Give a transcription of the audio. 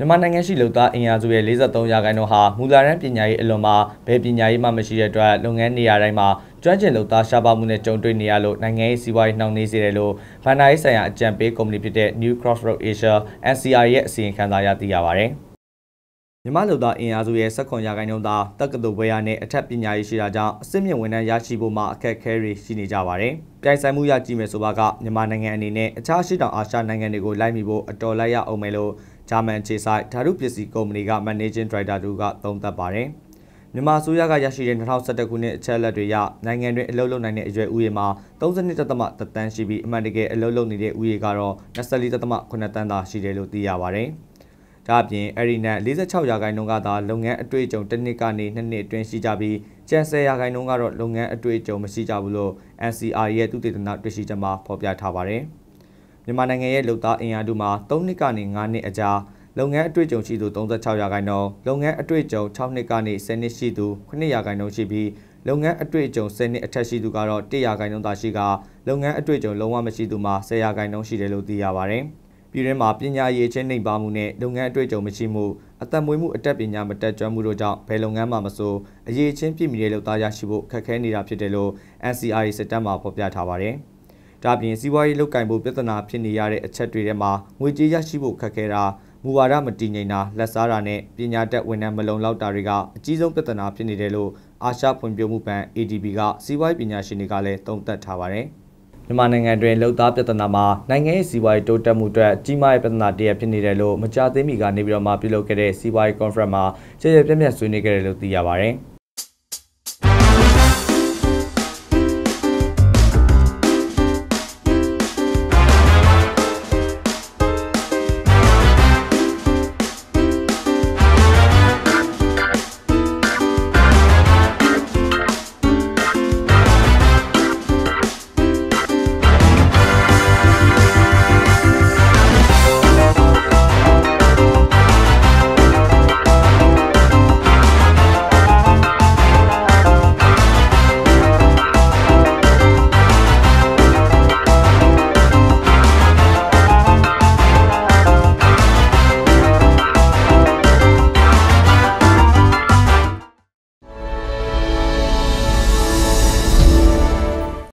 မြန်မာနိုင်ငံရှိလုံသားအင်အားစုရဲ့43ရာခိုင်နှုန်းဟာမူလာရန်ပညာရေးအလွန်မှာဘယ်ပညာရေးမှမရှိတဲ့အတွက်လုပ်ငန်းနေရာတိုင်းမှာကျွမ်းကျင်လုံသားရှားပါမှုနဲ့ကြုံတွေ့နေရလို့နိုင်ငံရေးစီးပွားရေးနှောင့်နှေးစေတယ်လို့ဗန်နာရေးဆိုင်ရာအကြံပေးကုမ္ပဏီဖြစ်တဲ့ New Crossroad Asia NCR ရဲ့အစီရင်ခံစာအရသိရပါဗျ။ မြမလုံသားအင်အားစုရဲ့16ရာခိုင်နှုန်းသာတက္ကသိုလ်ဘွဲရနဲ့အထက်ပညာရေးရှိတာကြောင့်အစစ်မြင့်ဝန်ထမ်းရရှိဖို့မှာအခက်အခဲတွေရှိနေကြပါတယ်။ပြိုင်ဆိုင်မှုရကြည့်မယ်ဆိုပါကမြန်မာနိုင်ငံအနေနဲ့အခြားရှိတောင်အာရှနိုင်ငံတွေကိုလိုက်မိဖို့အတော်လိုက်ရအောင်မယ်လို့ဂျာမန်ခြေဆိုင်ဓာတုပစ္စည်းကုမ္ပဏီက Managing Director တို့ကသုံးသပ်ပါတယ်။မြန်မာအစိုးရကရရှိတဲ့2021ခုနှစ်အချက်အလက်တွေရနိုင်ငံတွင်အလုပ်လုပ်နိုင်တဲ့အရွယ်ဥယျာဉ်မှာ32.3တန်းရှိပြီးအမှန်တကယ်အလုပ်လုပ်နေတဲ့ဥယျာဉ်ကတော့24.8တန်းသာရှိတယ်လို့သိရပါတယ်။ ဒါအပြင်အဲ့ဒီနဲ့46ရာခိုင်နှုန်းကသာလုပ်ငန်းအတွေ့အကြုံတစ်နှစ်ကနေနှစ်နှစ်အတွင်းရှိကြပြီးကျန်10ရာခိုင်နှုန်းကတော့လုပ်ငန်းအတွေ့အကြုံမရှိကြဘူးလို့ NCR ရဲ့သူတေသနတွေ့ရှိချက်မှာဖော်ပြထားပါတယ်။မြန်မာနိုင်ငံရဲ့လုံသားအင်အားစုမှာ3နှစ်ကနေ9နှစ်အကြာလုပ်ငန်းအတွေ့အကြုံရှိသူ36ရာခိုင်နှုန်းလုပ်ငန်းအတွေ့အကြုံ6နှစ်ကနေ10နှစ်ရှိသူ9ရာခိုင်နှုန်းရှိပြီးလုပ်ငန်းအတွေ့အကြုံ10နှစ်အထက်ရှိသူကတော့1ရာခိုင်နှုန်းသာရှိကလုပ်ငန်းအတွေ့အကြုံလုံးဝမရှိသူမှာ10ရာခိုင်နှုန်းရှိတယ်လို့သိရပါတယ်။ ပြည်တွင်းမှာပညာရေးချင်းနှိမ်ပါမှုနဲ့လုပ်ငန်းအတွေ့အကြုံမရှိမှုအသက်မွေးမှုအတက်ပညာမတက်ကြွမှုတို့ကြောင့်ဘယ်လုပ်ငန်းမှမဆိုအရေးချင်းပြည့်မီတဲ့လုပ်သားရရှိဖို့ခက်ခဲနေတာဖြစ်တယ်လို့ NCRA စစ်တမ်းမှာဖော်ပြထားပါတယ်။ဒါပြင်စီးပွားရေးလုပ်ကင်ဖို့ပြဿနာဖြစ်နေရတဲ့အချက်တွေထဲမှာငွေကြေးရရှိဖို့ခက်ခဲတာမူဝါဒမတည်ငြိမ်တာလက်စားတာနဲ့ပညာတတ်ဝန်ထမ်းမလုံလောက်တာတွေကအကြီးဆုံးပြဿနာဖြစ်နေတယ်လို့အာရှဖွံ့ဖြိုးမှုဘဏ် ADB ကစီးပွားရေးပညာရှင်တွေကလည်းသုံးသပ်ထားပါတယ် မြန်မာနိုင်ငံတွင်လုံသားပြဿနာမှာနိုင်ငံရေးစီးပွားရေးတိုးတက်မှုအတွက်ကြီးမားတဲ့ပြဿနာတရဖြစ်နေတယ်လို့မကြာသေးမီကနေပြီးတော့မှပြုလုပ်ခဲ့တဲ့စီးပွားရေး conference မှာကြေကြေပြန့်ပြန့်ဆွေးနွေးခဲ့တယ်လို့သိရပါတယ်။